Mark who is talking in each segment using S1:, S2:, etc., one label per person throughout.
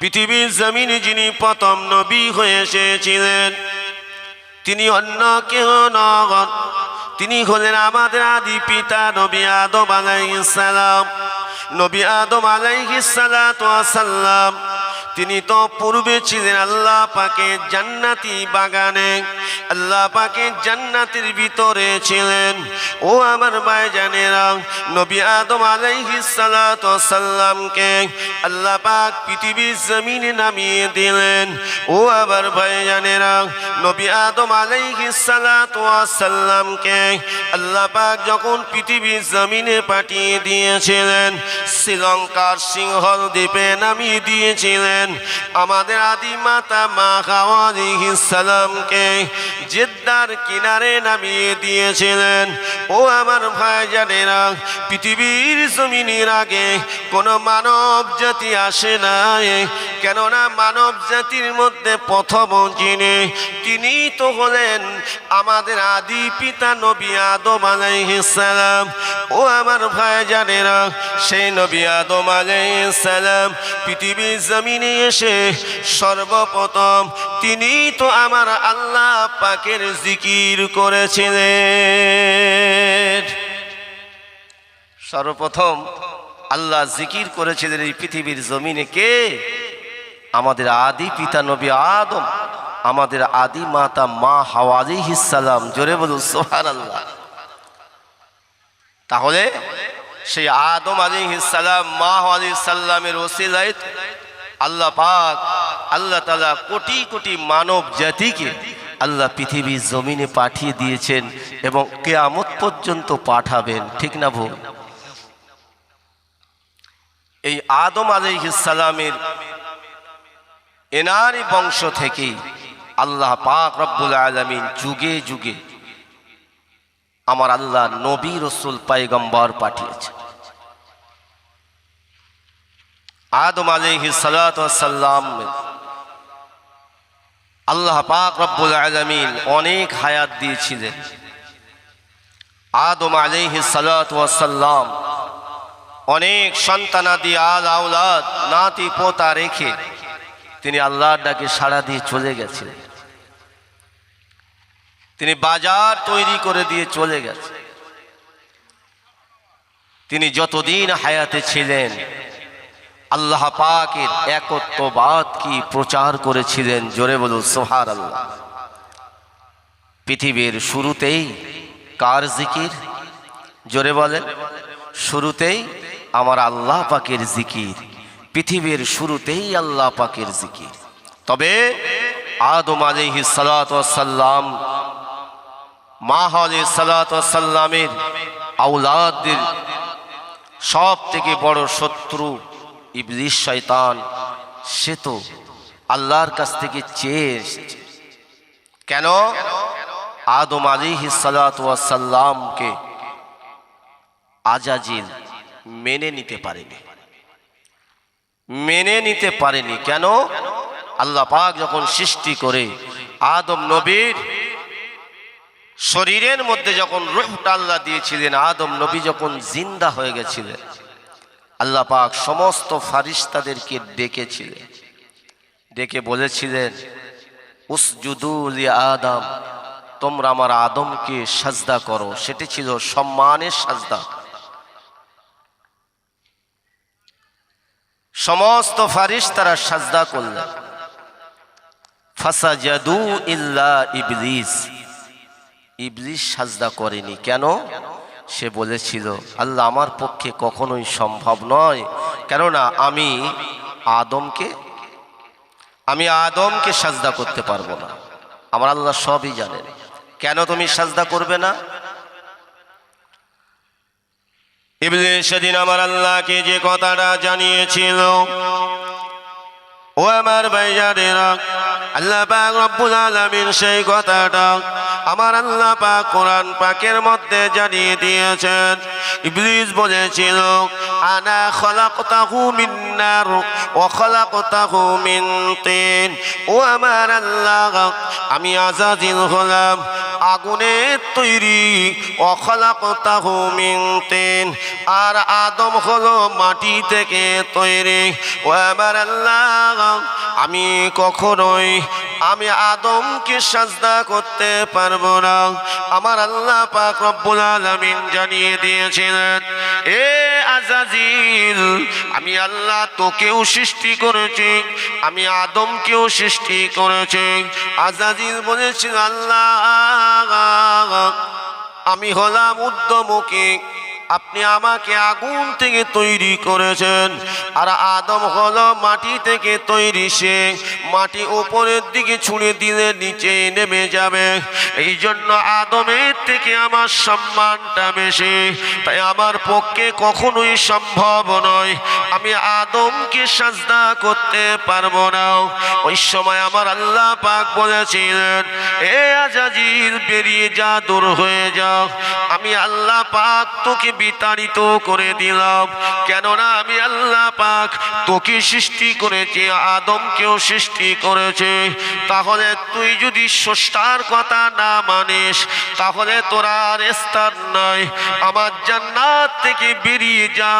S1: পৃথিবীর জমিন যিনি প্রথম নবী হয়ে এসেছিলেন, তিনি অন্য কেহ নগন তিনি হলেন আমাদের আদি পিতা নবী আদম আলাইসালাম নবী আদম আলাইহিসালাম তিনি তো পূর্বে ছিলেন আল্লাহ পাকে জান্নাতি বাগানে। আল্লাহ পাকে জান্নাতের ভিতরে ছিলেন। ও আমার ভাইজানেরা, নবী আদম আলাইহিসালামকে আল্লাহ পাক পৃথিবীর জমিনে নামিয়ে দিলেন। ও আমার ভাইজানেরা, নবী আদম আলাইহিসালামকে আল্লাহ পাক যখন পৃথিবীর জমিনে পাঠিয়ে দিয়েছিলেন, শ্রীলঙ্কার সিংহল দ্বীপে নামিয়ে দিয়েছিলেন। আমাদের আদি মাতা মা সালামকে জেদ্দার কিনারে নামিয়ে দিয়েছিলেন। ও আমার ভাইজানেরা, পৃথিবীর জমিনের আগে কোনো মানব জাতি আসে নাই। কেননা মানব জাতির মধ্যে প্রথম যিনি, তিনি তো হলেন আমাদের আদি পিতা নবী আদম আলাইহিসালাম ও আমার ভাইজানেরা, সেই নবী আদম আলাইহিসালাম পৃথিবীর জমিনে এসে সর্বপ্রথম তিনি তো আমার আল্লাহ পাকের জিকির করেছিলেন। সর্বপ্রথম আল্লাহ জিকির করেছিলেন এই পৃথিবীর জমিনে কে? আমাদের আদি পিতা নবী আদম, আমাদের আদি মাতা মা হাওয়াজি সালাম। জোরে বলুন সোহান তাহলে সেই আদম আলী সালাম, মা আলী সাল্লামের ওসিলায় আল্লাহ পাক, আল্লাহ তালা কোটি কোটি মানব জাতিকে আল্লাহ পৃথিবীর জমিনে পাঠিয়ে দিয়েছেন এবং কেয়ামত পর্যন্ত পাঠাবেন। ঠিক না ভুল? এই আদম আলাইহিসালামের এনারি বংশ থেকেই আল্লাহ পাক রব্বুল আলমিন যুগে যুগে আমার আল্লাহ নবী রসুল পাইগম্বর পাঠিয়েছে আদম আলাইহি সালাম আল্লাহ পাক রব্বুল আলমিন অনেক হায়াত দিয়েছিলেন। আদম আলাইহি সালাম অনেক সন্তানাদি আল আউলাদ নাতি পোতা রেখে তিনি আল্লাহর ডাকে সাড়া দিয়ে চলে গেছিলেন। তিনি বাজার তৈরি করে দিয়ে চলে গেছে তিনি যতদিন হায়াতে ছিলেন, আল্লাহ পাকের একত্ববাদ কি প্রচার করেছিলেন? জোরে বলুন সোহার আল্লাহ পৃথিবীর শুরুতেই কার জিকির? জোরে বলেন, শুরুতেই আমার আল্লাহ পাকের জিকির। পৃথিবীর শুরুতেই আল্লাহ পাকের জিকির। তবে আদম আলিহি সালাম মাহ আলি সালামের আউলাদের সব থেকে বড় শত্রু ইবলিশ শয়তান, সে তো আল্লাহর কাছ থেকে চেয়ে কেন? আদম আলিহি সালামকে আজাজিল মেনে নিতে পারেনি। মেনে নিতে পারেনি। কেন? আল্লাহ পাক যখন সৃষ্টি করে আদম নবীর শরীরের মধ্যে যখন রুহটা আল্লাহ দিয়েছিলেন, আদম নবী যখন জিন্দা হয়ে গেছিলেন, আল্লাহ পাক সমস্ত ফারিস্তাদেরকে ডেকেছিলেন। ডেকে বলেছিলেন উসজুদুল আদম, তোমরা আমার আদমকে সাজদা করো। সেটি ছিল সম্মানের সাজদা। সমস্ত ফারিস তারা সাজদা করলেন। ফাসাজাদু ইল্লা ইবলিস। ইবলিস সাজদা করেনি। কেন? সে বলেছিল, আল্লাহ আমার পক্ষে কখনোই সম্ভব নয়। কেননা আমি আদমকে আমি আদমকে সাজদা করতে পারব না। আমার আল্লাহ সবই জানেন। কেন তুমি সাজদা করবে না? ইবলিস সেদিন আমার আল্লাহকে যে কথাটা জানিয়েছিল ও আমার ভাইজানেরা, আল্লাহ পাক রব্বুল আলামিন সেই কথাটা আমার আল্লাহ পাক কোরআন পাকের মধ্যে জানিয়ে দিয়েছেন। ইবলিস বলেছিল, আনা খলাকতাহু মিন নার ওয়া খলাকতাহু মিন তিন। ও আমার আল্লাহ, আমি আজাজিল হলাম আগুনের তৈরি অখলাকতাহু মিন তিন। আর আদম হলো মাটি থেকে তৈরি। ও আমার আল্লাহ আমি কখনোই, আমি আদমকে সাজদা করতে পারব না। আমার আল্লাহ পাক রব্বুল আলামিন জানিয়ে দিয়েছিলেন, এ আজাজিল, আমি আল্লাহ তোকেও সৃষ্টি করেছি, আমি আদমকেও সৃষ্টি করেছি। আজাজিল বলেছিল, আল্লাহ, আমি হলাম উদ্যমুখী আপনি আমাকে আগুন থেকে তৈরি করেছেন। আর আদম হলো মাটি থেকে তৈরি সে। মাটি উপরের দিকে ছুঁড়ে দিলে নিচে নেমে যাবে। এই জন্য আদমের থেকে আমার সম্মানটা বেশি। তাই আমার পক্ষে কখনোই সম্ভব নয়। আমি আদমকে সাজদা করতে পারব না। ওই সময় আমার আল্লাহ পাক বলেছিলেন, এ আজাজির বেরিয়ে যা, দূর হয়ে যাও। আমি আল্লাহ পাক তোকে বিতাড়িত করে দিলাম। কেননা আমি আল্লাহ পাক তোকে সৃষ্টি করেছি, আদমকেও সৃষ্টি করেছে? তাহলে তুই যদি স্রষ্টার কথা না মানিস, তাহলে তোরা আর স্থান নাই। আমার জান্নাত থেকে বেরিয়ে যা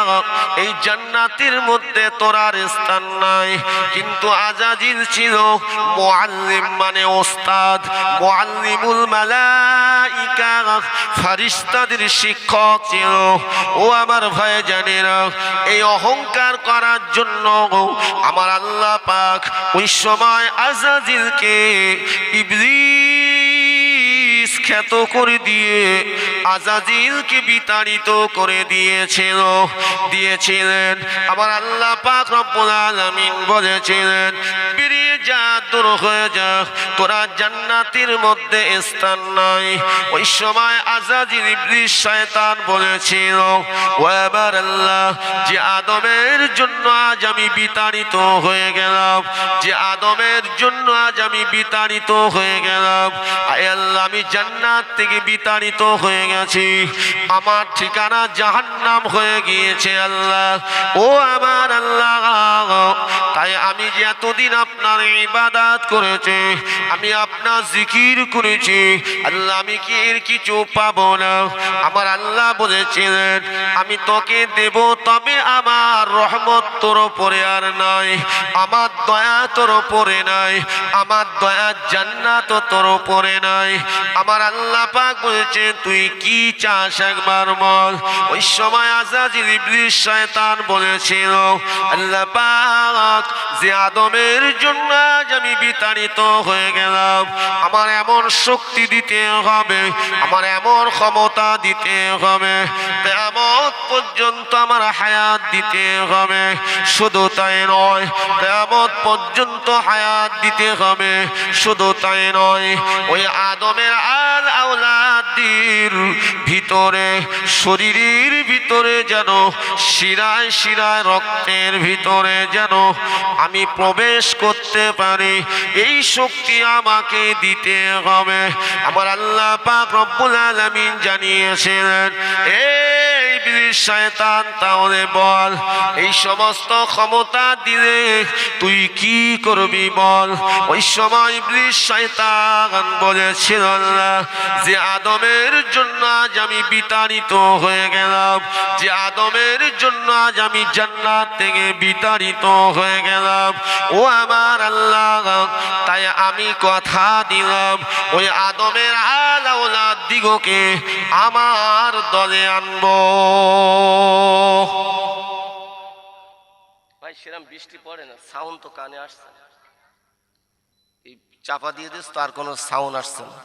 S1: এই জান্নাতের মধ্যে তোরার স্থান নাই। কিন্তু আজাজিল ছিল মোয়াল্লিম মানে ওস্তাদ মোয়াল্লিমুল মালাইকা, ফারিস্তাদের শিক্ষক ছিল। ও আমার ভাই জানেরা এই অহংকার করার জন্য আমার আল্লাহ পাক ওই সময় আজাজিলকে ইবলিস খ্যাত করে দিয়ে আজাজিলকে বিতাড়িত করে দিয়েছিল, দিয়েছিলেন। আমার আল্লাহ পাক রব্বুল আলামিন বলেছিলেন, বেরিয়ে যা, দূর হয়ে যা। তোরা জান্নাতের মধ্যে স্থান নাই। ওই সময় আজাজিল, ইবলিস, শয়তান বলেছিল ও আল্লাহ, যে আদমের জন্য আজ আমি বিতাড়িত হয়ে গেলাম, যে আদমের জন্য আজ আমি বিতাড়িত হয়ে গেলাম, আয় আল্লাহ, আমি জান্নাত থেকে বিতাড়িত হয়ে গেছি। আমার ঠিকানা জাহান্নাম হয়ে গিয়েছে আল্লাহ। ও আমার আল্লাহ, তাই আমি যে এতদিন আপনার ইবাদাত করেছি, আমি আপনার জিকির করেছি, আল্লাহ আমি কি এর কিছু পাবো না? আমার আল্লাহ বলেছিলেন, আমি তোকে দেব, তবে আমার রহমত তোর ওপরে আর নাই, আমার দয়া তোর ওপরে নাই, আমার দয়া জান্নাত তোর ওপরে নাই। আমার আল্লাহ পাক বলেছে তুই কি চাস একবার বল? ওই সময় আজাজিল ইবলিস শয়তান বলেছিল, আল্লাহ পাক যে আদমের জন্য আজ আমি বিতাড়িত হয়ে গেলাম, আমার এমন শক্তি দিতে হবে, আমার এমন ক্ষমতা দিতে হবে তেমন পর্যন্ত আমার হায়াত দিতে হবে, শুধু তাই নয় তেমন পর্যন্ত হায়াত দিতে হবে, শুধু তাই নয়, ওই আদমের আল আওলাদির ভিতরে, শরীরের ভিতরে যেন শিরায় শিরায় রক্তের ভিতরে যেন আমি প্রবেশ করতে পারি, এই শক্তি আমাকে দিতে হবে। আমার আল্লাহ পাক রব্বুল আলামিন জানিয়েছিলেন শয়তান, তাহলে বল, এই সমস্ত ক্ষমতা দিলে তুই কি করবি বল? ওই সময় বলেছিল যে আদমের জন্য আজ আমি বিতাড়িত হয়ে গেলাম। যে আদমের জন্য আজ আমি জান্নাত থেকে বিতাড়িত হয়ে গেলাম। ও আমার আল্লাহ, তাই আমি কথা দিলাম। ওই আদমের আলাউলা দিগকে আমার দলে আনব। ভাই সেরকম বৃষ্টি পড়ে না সাউন্ড তো কানে আসছে। এই চাপা দিয়ে দিস তার কোনো সাউন্ড আসছে না।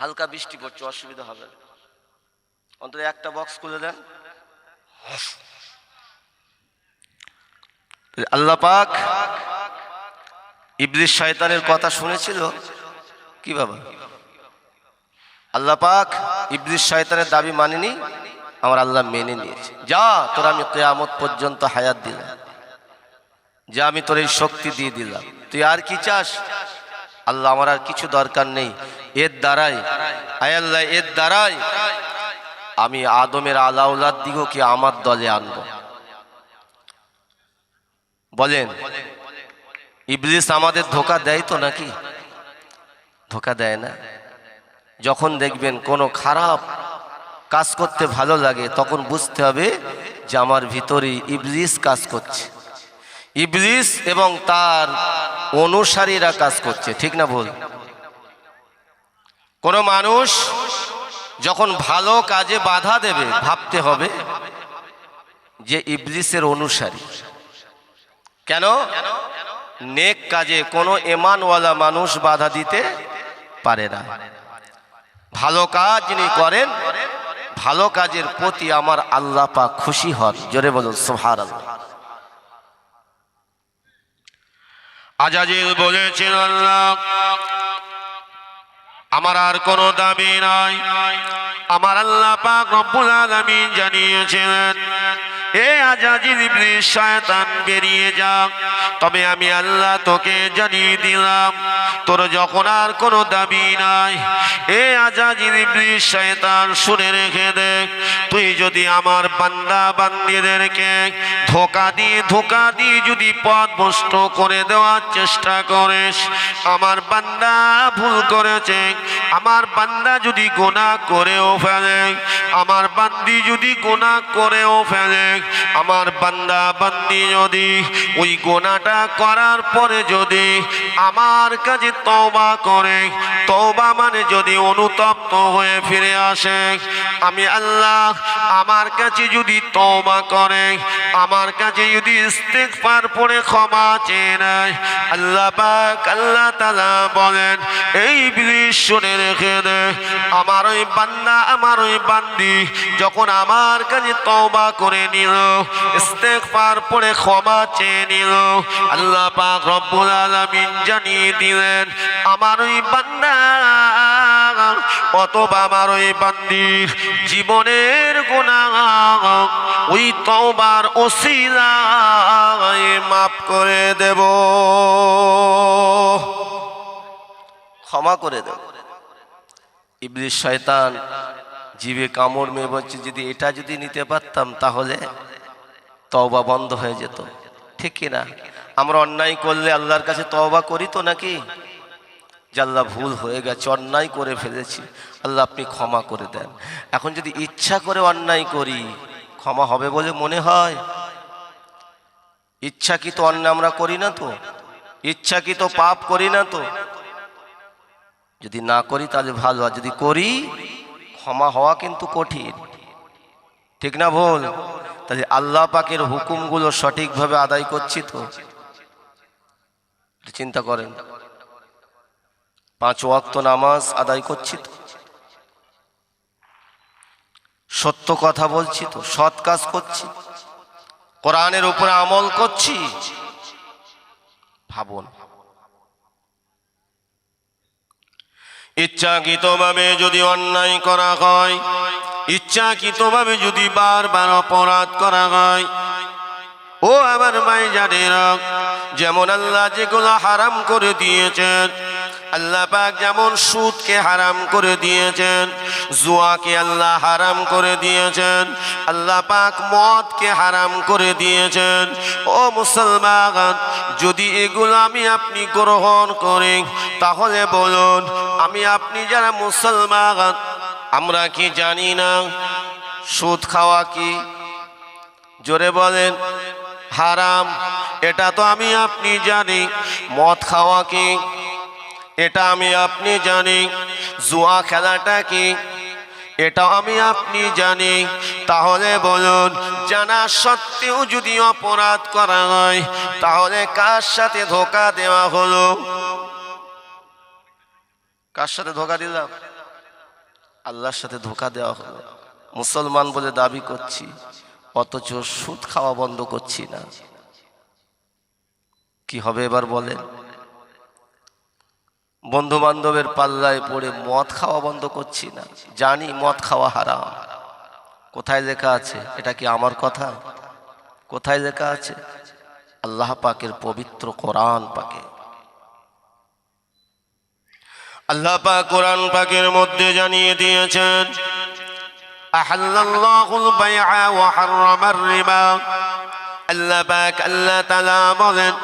S1: হালকা বৃষ্টি পড়ছে, অসুবিধা হবে। অন্তত একটা বক্স খুলে দেন। আল্লাহ পাক ইবলিস শয়তানের কথা শুনেছিল? কি বাবা? আল্লাহ পাক ইবলিস শয়তানের দাবি মানেনি, আমার আল্লাহ মেনে নিয়েছে। যা, তোর আমি কেয়ামত পর্যন্ত হায়াত দিলাম। যা, আমি তোর এই শক্তি দিয়ে দিলাম। তুই আর কি চাস? আল্লাহ, আমার আর কিছু দরকার নেই। এর দ্বারাই আয় আল্লাহ, এর দ্বারাই আমি আদমের আলাউলার দিগকে আমার দলে আনব। বলেন, ইবলিস আমাদের ধোকা দেয় তো নাকি? ধোকা দেয় না। যখন দেখবেন কোনো খারাপ কাজ করতে ভালো লাগে, তখন বুঝতে হবে যে আমার ভিতরে ইবলিস কাজ করছে। ইবলিস এবং তার অনুসারীরা কাজ করছে, ঠিক না ভুল? কোনো মানুষ যখন ভালো কাজে বাধা দেবে, ভাবতে হবে যে ইবলিসের অনুসারী। কেন? নেক কাজে কোনো এমানওয়ালা মানুষ বাধা দিতে পারে না। ভালো কাজ যিনি করেন, ভালো কাজের প্রতি আমার আল্লাহ পাক খুশি হন। জোরে বলুন সোহার আল্লাহ
S2: আজাজিল বলেছেন আল্লাহ আমার আর কোনো দাবি নাই। আমার আল্লাহ পাক রব্বুল আলামিন জানিয়েছিলেন এ শয়তান, বেরিয়ে তবে আমি আল্লাহ তোকে জানিয়ে দিলাম, তোর যখন আর কোনো দাবি নাই। এ শুনে রেখে দে, তুই যদি আমার বান্দা বান্দিদেরকে ধোকা দিয়ে ধোকা দিয়ে যদি পথ ভ্রষ্ট করে দেওয়ার চেষ্টা করিস, আমার বান্দা ভুল করেছে। আমার বান্দা যদি গোনা করেও ফেলে, আমার বান্দি যদি গোনা করেও ফেলে আমার বান্দা বান্দি যদি ওই গোনাটা করার পরে যদি আমার কাছে তওবা করে, তওবা মানে যদি অনুতপ্ত হয়ে ফিরে আসে, আমি আল্লাহ আমার কাছে যদি তওবা করে, আমার কাছে যদি ইস্তেগফার পড়ে ক্ষমা চেয়ে নেয়, আল্লাহ পাক, আল্লাহ তাআলা বলেন, এই ইবলিস শুনে রেখে দে, আমার ওই বান্দা, আমার ওই বান্দি যখন আমার কাছে তওবা করে নিল ইস্তেগফার পড়ে ক্ষমা চেয়ে নিল আল্লাহ পাক রব্বুল আলামিন জানিয়ে দিলেন, আমার ওই বান্দা অথবা আমার ওই বান্দির জীবনের গুনাহ, ওই তওবার ওসিলায় মাফ করে দেব।
S1: ক্ষমা করে দেব। ইবলিস শয়তান জীবে কামড় মেয়ে বলছে, যদি এটা যদি নিতে পারতাম তাহলে তওবা বন্ধ হয়ে যেত। ঠিক না? আমরা অন্যায় করলে আল্লাহর কাছে তওবা করি তো নাকি? যে আল্লাহ ভুল হয়ে গেছে, অন্যায় করে ফেলেছি, আল্লাহ আপনি ক্ষমা করে দেন। এখন যদি ইচ্ছা করে অন্যায় করি, ক্ষমা হবে বলে মনে হয়? ইচ্ছা কি তো অন্যায় আমরা করি না তো? ইচ্ছা কি তো পাপ করি না তো? যদি না করি তাহলে ভালো, আর যদি করি ক্ষমা হওয়া কিন্তু কঠিন। ঠিক না ভুল? তাহলে আল্লাহ পাকের হুকুমগুলো সঠিকভাবে আদায় করছি তো? চিন্তা করেন। পাঁচ ওয়াক্ত নামাজ আদায় করছি তো? সত্য কথা বলছি তো? সৎ কাজ করছি? কোরআনের উপরে আমল করছি? ভাবুন।
S2: ইচ্ছাকৃতভাবে যদি অন্যায় করা হয়, ইচ্ছাকৃতভাবে যদি বারবার অপরাধ করা হয়। ও আমার মাই জানে যেমন আল্লাহ যেগুলো হারাম করে দিয়েছেন আল্লাহ পাক যেমন সুদকে হারাম করে দিয়েছেন, জুয়াকে আল্লাহ হারাম করে দিয়েছেন, আল্লাহ পাক মদকে হারাম করে দিয়েছেন। ও মুসলমান, যদি এগুলো আমি আপনি গ্রহণ করি তাহলে বলুন, আমি আপনি যারা মুসলমান, আমরা কি জানি না? সুদ খাওয়া কি? জোরে বলেন, হারাম, এটা তো আমি আপনি জানি, মদ খাওয়া কি? এটা আমি আপনি জানি। জুয়া খেলাটা কি? এটা আমি আপনি জানি। তাহলে বলুন, জানা সত্ত্বেও যদি অপরাধ করা হয়, তাহলে কার সাথে ধোকা দেওয়া হলো?
S1: কার সাথে ধোকা দিলাম? আল্লাহর সাথে ধোকা দেওয়া হলো। মুসলমান বলে দাবি করছি, অথচ সুদ খাওয়া বন্ধ করছি না। কি হবে এবার বলেন? বন্ধু বান্ধবের পাল্লায় পড়ে মদ খাওয়া বন্ধ করছি না। জানি মদ খাওয়া হারাম। কোথায় লেখা আছে? এটা কি আমার কথা? কোথায় লেখা আছে? আল্লাহ পাকের পবিত্র কোরআন পাকে।
S2: আল্লাহ পাক কোরআন পাকের মধ্যে জানিয়ে দিয়েছেন ওয়া রিবা। আল্লাহ পাক আল্লাহ বলেন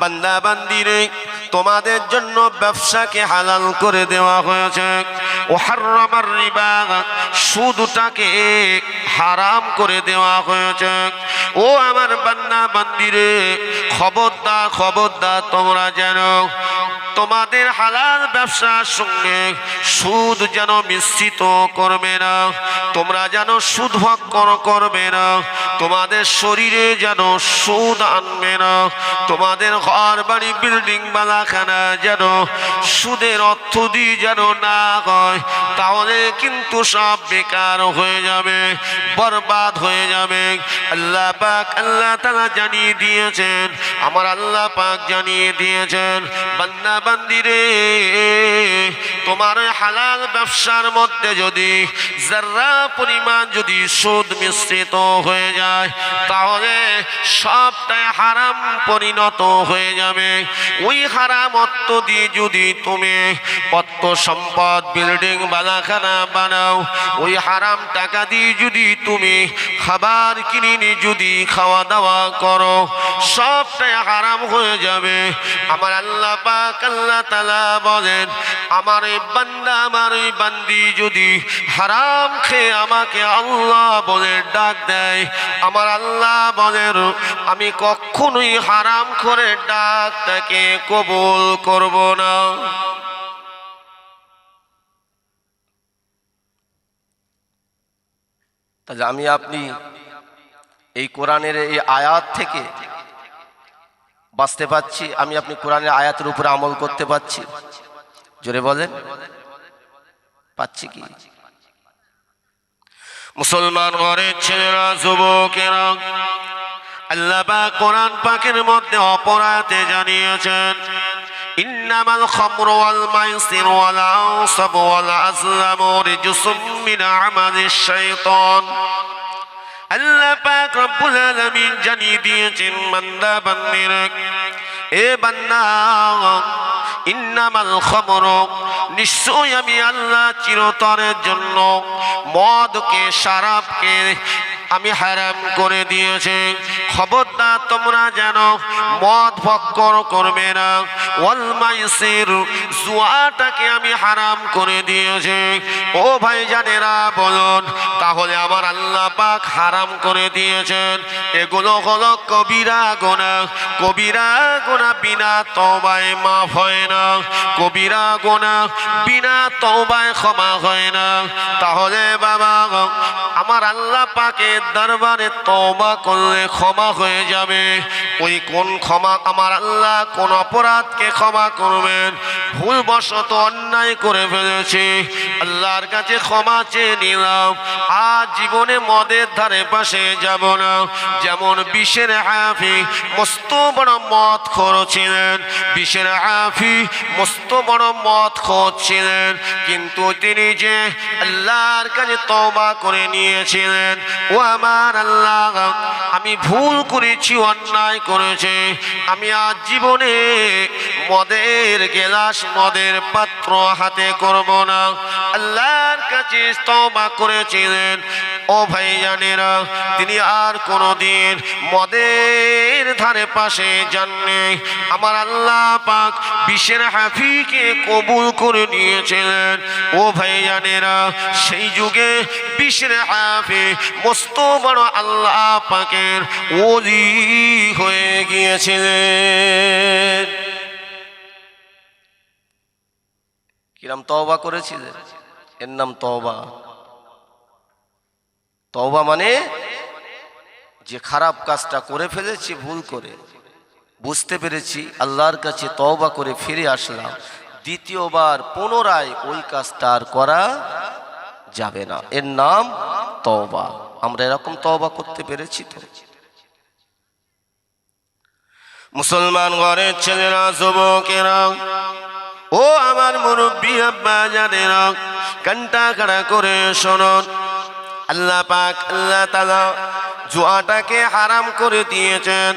S2: বান্দা বান্দিরে তোমাদের জন্য ব্যবসাকে হালাল করে দেওয়া হয়েছে। ও হাররামার রিবা সুদটাকে হারাম করে দেওয়া হয়েছে। ও আমার বান্না বান্দিরে, খবরদার খবরদার, তোমরা যেন তোমাদের হালাল ব্যবসার সঙ্গে সুদ যেন মিশ্রিত করবে না, তোমরা যেন সুদ ভক্ষণ করবে না, তোমাদের শরীরে যেন সুদ আনবে না তোমাদের ঘর বাড়ি বিল্ডিং বালাখানা যেন সুদের অর্থ দিয়ে যেন না হয়, তাহলে কিন্তু সব বেকার হয়ে যাবে, বরবাদ হয়ে যাবে। আল্লাহ পাক আল্লাহ তালা জানিয়ে দিয়েছেন, আমার আল্লাহ পাক জানিয়ে দিয়েছেন বান্দা বান্দিরে তোমার হালাল ব্যবসার মধ্যে যদি যারা পরিমাণ যদি সুদ মিশ্রিত হয়ে যায়, তাহলে সবটাই হারাম পরিণত হয়ে যাবে। ওই হারাম অর্থ দিয়ে যদি তুমি অর্থ সম্পদ, বিল্ডিং, বালাখানা বানাও, ওই হারাম টাকা দিয়ে যদি তুমি খাবার কিনে যদি খাওয়া দাওয়া করো, সবটাই হারাম হয়ে যাবে। আমার আল্লাহ পাক আল্লাহ তালা বলেন, আমার এই বান্দা, আমার এই বান্দি যদি হারাম খেয়ে আমাকে আল্লাহ ডাক দেয়, আমার আল্লাহ আমি কখনোই হারাম করে ডাকটাকে কবুল করব না।
S1: তাহলে আমি আপনি এই কোরআনের এই আয়াত থেকে বাঁচতে পাচ্ছি আমি আপনি কোরআনের আয়াতের উপরে আমল করতে পাচ্ছি জোরে বলেন। পাচ্ছি কি?
S2: মুসলমান ঘরের ছেলেরা, যুবকেরা, আল্লাহ কোরআন পাকের মধ্যে অপরাধে জানিয়েছেন জানিয়ে দিয়েছেন, বান্দা, বান্দিরা, এ বান্দা ইন্নামাল খামরু নিশ্চয় আমি আল্লাহ চিরতরের জন্য মদকে শারাপকে আমি হারাম করে দিয়েছি। খবরদার তোমরা যেন মদ ভক্কর করবে না। ওয়াল মাইসির জুয়াটাকে আমি হারাম করে দিয়েছি। ও ভাই জানেরা বলুন, তাহলে আমার আল্লাহ পাক হারাম করে দিয়েছেন। এগুলো হলো কবিরা গোনা কবিরা গোনা বিনা তবায় মাফ হয় না। কবিরা গোনা বিনা তবায় ক্ষমা হয় না। তাহলে বাবা, আমার আল্লাহ পাকের দরবারে তবা করলে ক্ষমা হয়ে যাবে। ওই কোন ক্ষমা আমার আল্লাহ, কোন অপরাধকে ক্ষমা করবেন। ভুলবশত অন্যায় করে ফেলেছি। আল্লাহর কাছে ক্ষমা চেয়ে নিলাম। আজ জীবনে মদের ধারে পাশে যাব না। যেমন বিষের হাফি মস্ত বড় মদ ছিলেন বিষের হাফি মস্ত বড় মদ ছিলেন কিন্তু তিনি যে আল্লাহর কাছে তবা করে নিয়েছিলেন, ও আমার আল্লাহ, আমি ভুল করেছি, অন্যায় করেছি। আমি আজ জীবনে মদের গেলাস, মদের পাত্র হাতে করব না। আল্লাহর কাছে তবা করেছিলেন। ও ভাই জানেরা তিনি আর কোনোদিন মদের ধারে পাশে যাননি। আমার আল্লাহ পাক বিশ্বের হাফিকে কবুল করে নিয়েছিলেন। ও ভাই জানেরা সেই যুগে বিশ্বের হাফি মস্ত বড় আল্লাহ পাকের ওলি হয়ে গিয়েছিলেন।
S1: কিরাম তওবা করেছিলেন? এর নাম তওবা। তওবা মানে যে খারাপ কাজটা করে ফেলেছি, ভুল করে। বুঝতে পেরেছি, আল্লাহর কাছে তওবা করে ফিরে আসলাম। দ্বিতীয়বার পুনরায় ওই কাজটা আর করা যাবে না। এর নাম তওবা। আমরা এরকম তওবা করতে পেরেছি তো?
S2: মুসলমান ঘরের ছেলেরা, যুবকেরা, ও আমার মুরব্বী আব্বা জানেরা কান্টা কাড়া করে শোনন আল্লাহ পাক, আল্লাহ তালা জুয়াটাকে হারাম করে দিয়েছেন।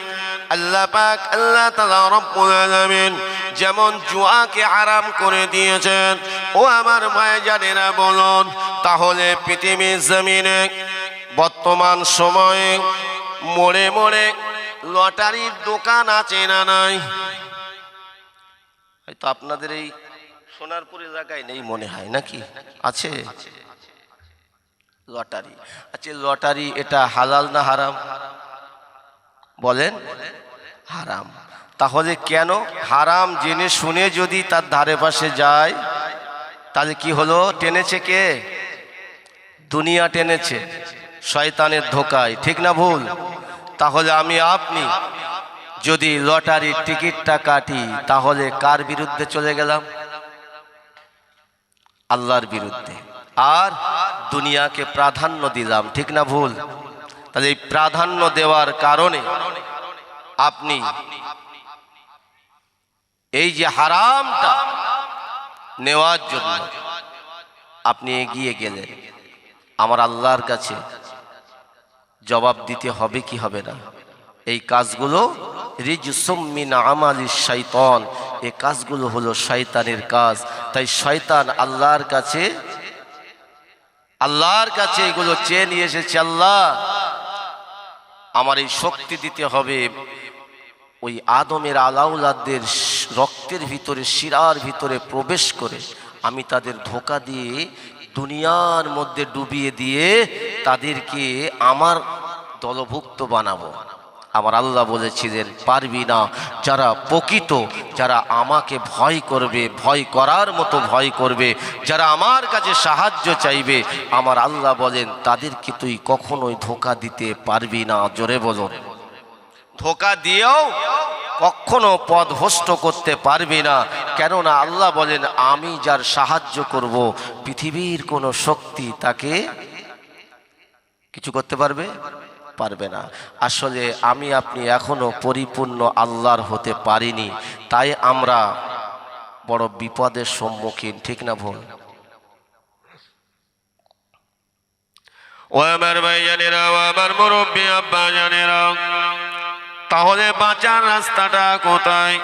S2: আল্লাহ পাক, আল্লাহ তালা রব্বুল আলামিন যেমন জুয়াকে হারাম করে দিয়েছেন, ও আমার ভাই জানেরা বলুন, তাহলে পৃথিবীর জমিনে বর্তমান সময়ে মোড়ে মোড়ে লটারির দোকান আছে না নাই?
S1: হয়তো আপনাদের এই সোনারপুর এলাকায় নেই মনে হয়, নাকি? আছে? লটারি। আচ্ছা লটারি এটা হালাল না হারাম? বলেন, হারাম। তাহলে কেন? হারাম জেনে শুনে যদি তার ধারে পাশে যায়, তাহলে কি হলো? টেনেছে কে? দুনিয়া টেনেছে। শয়তানের ধোকায়। ঠিক না ভুল? তাহলে আমি আপনি, যদি লটারির টিকিটটা কাটি, তাহলে কার বিরুদ্ধে চলে গেলাম? আল্লাহর বিরুদ্ধে। আর দুনিয়াকে প্রাধান্য দিলাম, ঠিক না ভুল? তাহলে এই প্রাধান্য দেওয়ার কারণে আপনি এই যে হারামটা নেওয়ার জন্য আপনি এগিয়ে গেলেন। আমার আল্লাহর কাছে জবাব দিতে হবে কি হবে না? এই কাজগুলো এই কাজগুলো হলো শয়তানের কাজ। তাই শয়তান আল্লাহর কাছে আল্লাহর কাছে এগুলো চেয়ে নিয়ে এসেছে, আল্লাহ। আমার এই শক্তি দিতে হবে। ওই আদমের আলাউলাদের রক্তের ভিতরে, শিরার ভিতরে প্রবেশ করে আমি তাদের ধোকা দিয়ে দুনিয়ার মধ্যে ডুবিয়ে দিয়ে তাদেরকে আমার দলভুক্ত বানাবো। আমার আল্লাহ বলেছিলেন পারবি না। যারা প্রকৃত, যারা আমাকে ভয় করবে, ভয় করার মতো ভয় করবে, যারা আমার কাছে সাহায্য চাইবে, আমার আল্লাহ বলেন, তাদেরকে তুই কখনোই ধোকা দিতে পারবি না। জোরে বলুন। ধোকা দিয়েও কখনো পদ ভষ্ট করতে পারবি না। কেননা আল্লাহ বলেন, আমি যার সাহায্য করব, পৃথিবীর কোনো শক্তি তাকে কিছু করতে পারবে? পারবে না। আসলে আমি, আপনি এখনও পরিপূর্ণ আল্লাহর হতে পারিনি। তাই আমরা বড় বিপদের সম্মুখীন, ঠিক না ভুল?
S2: ও আমার ভাইজানেরা ও আমার মুরব্বী আব্বা জানেরা তাহলে বাঁচার রাস্তাটা কোথায়?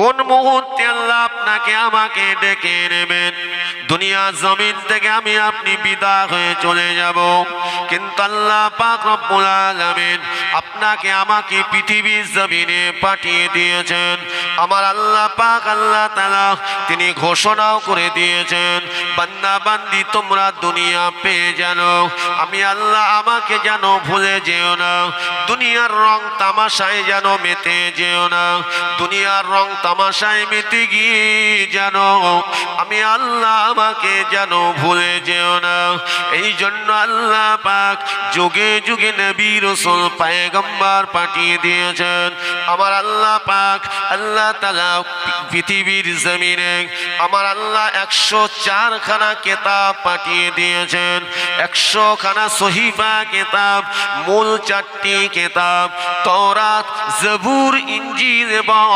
S2: কোন মুহূর্তে আল্লাহ আপনাকে আমাকে ডেকে নেবেন? দুনিয়া জমিন থেকে আমি আপনি বিদা হয়ে চলে যাব। কিন্তু আল্লাহ পাক রব্বুল আলামিন আপনাকে আমাকে পৃথিবীর জমিনে পাঠিয়ে দিয়েছেন। আমার আল্লাহ পাক আল্লাহ তাআলা তিনি ঘোষণাও করে দিয়েছেন, বান্দা বান্দি তোমরা দুনিয়া পেয়ে জানো আমি আল্লাহ আমাকে যেন ভুলে যেও না। দুনিয়ার রং তামাশায় যেন মেতে যেও না। দুনিয়ার রং তামাশায় মেতে গিয়ে যেন আমি আল্লাহ আমাকে যেন ভুলে যেও না। এই জন্য আল্লাহ পাক যুগে যুগে নবী রসুল পায়গম্বার পাঠিয়ে দিয়েছেন। আমার আল্লাহ পাক আল্লাহ তালা পৃথিবীর জমিনে আমার আল্লাহ একশো চারখানা কেতাব পাঠিয়ে দিয়েছেন। একশো খানা সহিফা কেতাব, মূল চারটি কেতাব তরাত জবুর ইঞ্জিল এবং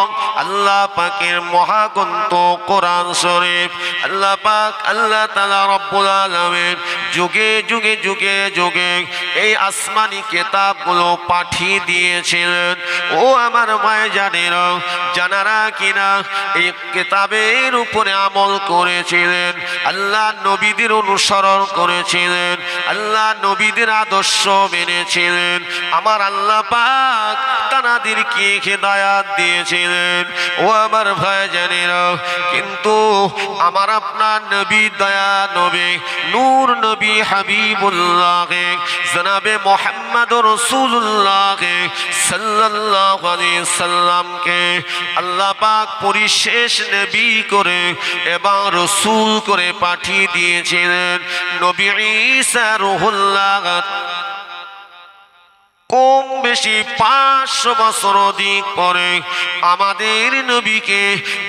S2: আল্লাহ পাকের মহাগ্রন্থ কোরআন শরীফ। আল্লাহ পাক, আল্লাহ তালা রব্বুল আলমের যুগে যুগে যুগে যুগে এই আসমানি কেতাবগুলো পাঠিয়ে দিয়েছিলেন। ও আমার মায় জানেন জানারা কিনা, এই কেতাবের উপরে আমল করেছিলেন, আল্লাহ নবীদের অনুসরণ করেছিলেন আল্লাহ নবীদের আদর্শ মেনেছিলেন। আমার আল্লাহ পাক তানাদেরকে হেদায়াত দিয়েছিলেন। ও আমার ভাই জানেরা কিন্তু আমার আপনার নবী দয়া নবী, নূর নবী হাবিবুল্লাহকে, জনাবে মোহাম্মদ রসুল্লাহকে সাল্লাল্লাহু আলাইহি সাল্লামকে আল্লাহ পাক পরিশেষ নবী করে এবং রসুল করে পাঠিয়ে দিয়েছিলেন। নবী ঈসা রুহুল্লাহ কম বেশি পাঁচশো বছর অধিক পরে আমাদের নবীকে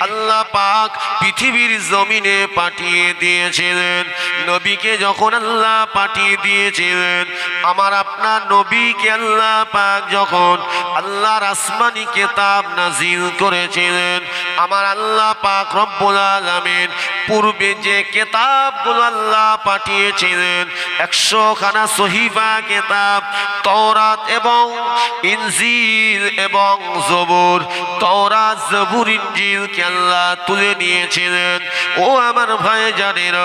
S2: আল্লাহ পাক পৃথিবীর জমিনে পাঠিয়ে দিয়েছিলেন। নবীকে যখন আল্লাহ পাঠিয়ে দিয়েছিলেন, আমার আপনার নবীকে আল্লাহ পাক যখন আল্লাহর আসমানি কেতাব নাজিল করেছিলেন, আমার আল্লাহ পাক রব্বুল আলামিন পূর্বে যে কেতাবগুলো আল্লাহ পাঠিয়েছিলেন একশো খানা সহিফা কেতাব, তওরাত এবং ইনজিল এবং জবুর, তওরাত, জবুর, ইনজিলকে আল্লাহ তুলে নিয়েছিলেন। ও আমার ভাই জানেন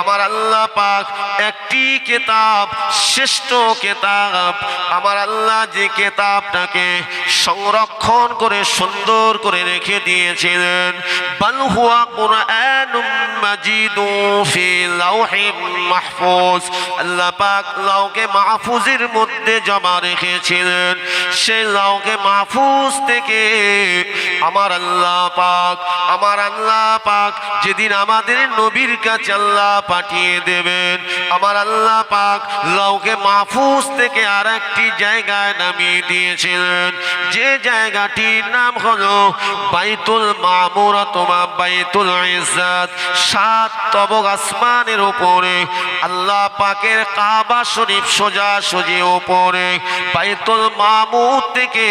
S2: আমার আল্লাহ পাক একটি কেতাব, শ্রেষ্ঠ কেতাব, আমার আল্লাহ যে কেতাবটাকে সংরক্ষণ করে, সুন্দর করে রেখে দিয়েছিলেন। বাল হুয়া কুরআনুম মাজিদু ফি মাহফুজ। আল্লাহ পাক লাউকে মাহফুজের মধ্যে জমা রেখেছিলেন। সেই লাউকে মাহফুজ থেকে আমার আল্লাহ পাক, আমার আল্লাহ পাক যেদিন আমাদের নবীর কাছে আল্লাহ পাঠিয়ে দেবেন, আমার আল্লাহ পাক লাউকে মাহফুজ থেকে আর একটি জায়গায় নামিয়ে দিয়েছিলেন। যে জায়গাটির নাম হলো বাইতুল মামুর অথবা বাইতুল ইজ্জাত। সাত তবক আসমানের উপরে, আল্লাহ পাকের কাবা শরীফ সোজা সোজি উপরে, বাইতুল মামুর থেকে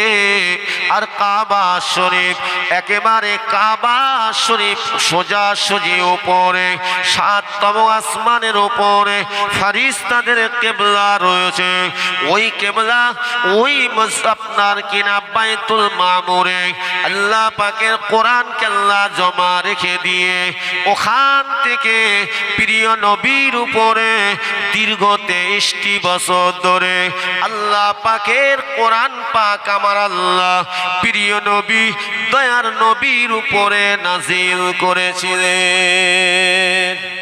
S2: আর কাবা শরীফ, একেবারে কাবা শরীফ সোজা সোজি উপরে, সাত তবক আসমানের উপরে ফারিস্তাদের কেবলা রয়েছে। ওই কেবলা, ওই আপনার কিনা বাইতুল মামুরে, আল্লাহ পাকের কোরআন কেল্লা জমা রেখে দিয়ে, ওখান থেকে প্রিয় নবীর উপরে দীর্ঘ তেইশটি বছর ধরে আল্লাহ পাকের কোরআন পাক আমার আল্লাহ প্রিয় নবী, দয়ার নবীর উপরে নাজিল করেছিলেন।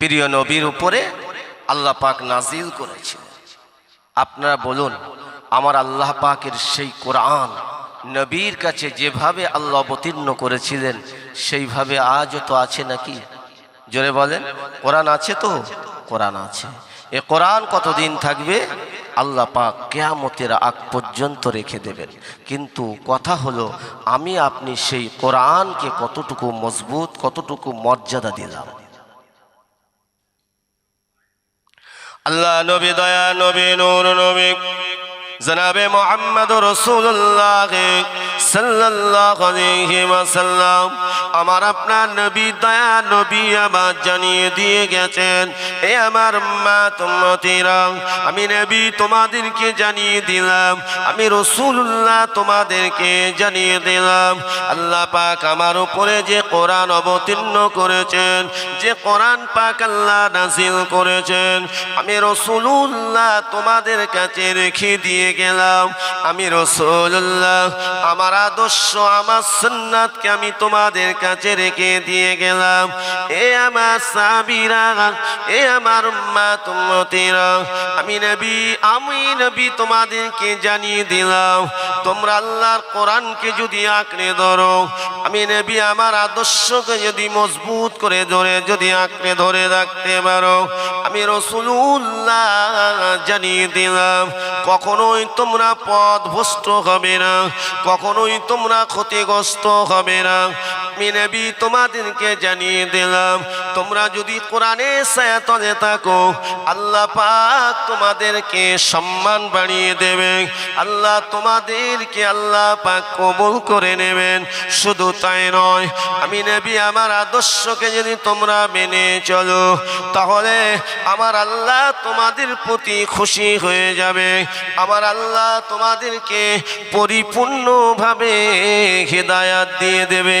S1: প্রিয় নবীর উপরে আল্লাহ পাক নাজিল করেছিলেন আপনারা বলুন, আমার আল্লাহ পাকের সেই কোরআন নবীর কাছে যেভাবে আল্লাহ অবতীর্ণ করেছিলেন, সেইভাবে আজও তো আছে নাকি? জোরে বলেন, কোরআন আছে তো? কোরআন আছে। এ কোরআন কতদিন থাকবে? আল্লাহ পাক কেয়ামতের আগ পর্যন্ত রেখে দেবেন। কিন্তু কথা হলো, আমি আপনি সেই কোরআনকে কতটুকু মজবুত, কতটুকু মর্যাদা দিলাম। আল্লাহ নবী দয়া নবী নূর নবী। জনাবে মোহাম্মদ রসুল্লাহ ওয়াসাল্লাম, আমার আপনার নবী দয়া নবী আবার জানিয়ে দিয়ে গেছেন, এ আমার মা তোমাতিরা, আমি নবী তোমাদেরকে জানিয়ে দিলাম, আমি রসুল্লাহ তোমাদেরকে জানিয়ে দিলাম, আল্লাহ পাক আমার উপরে যে কোরআন অবতীর্ণ করেছেন, যে কোরআন পাক আল্লাহ নাজিল করেছেন, আমি রসুল্লাহ তোমাদের কাছে রেখে দিয়ে গেলাম, আমি রসুল্লাহ, আমার আদর্শ, আমার সুন্নাতকে আমি তোমাদের কাছে রেখে দিয়ে গেলাম। এ আমার সাবিরা এ আমার মা তুমতিরা আমি নবী আমি নবী তোমাদেরকে জানিয়ে দিলাম, তোমরা আল্লাহর কোরআনকে যদি আঁকড়ে ধরো, আমি নবী আমার আদর্শকে যদি মজবুত করে ধরে, যদি আঁকড়ে ধরে রাখতে পারো আমি রসুল্লাহ জানিয়ে দিলাম, কখনোই তোমরা পথ ভ্রষ্ট হবে না, কখনোই তোমরা ক্ষতিগ্রস্ত হবে না আমি নবী তোমাদেরকে জানিয়ে দিলাম, তোমরা যদি কোরআনে সায়াতলে থাকো, আল্লাহ পাক তোমাদেরকে সম্মান বাড়িয়ে দেবে আল্লাহ তোমাদেরকে আল্লাহ পাক কবুল করে নেবেন, শুধু তাই নয়, আমি নবী আমার আদর্শকে যদি তোমরা মেনে চলো, তাহলে আমার আল্লাহ তোমাদের প্রতি খুশি হয়ে যাবে, আমার আল্লাহ তোমাদেরকে পরিপূর্ণভাবে হেদায়াত দিয়ে দেবে।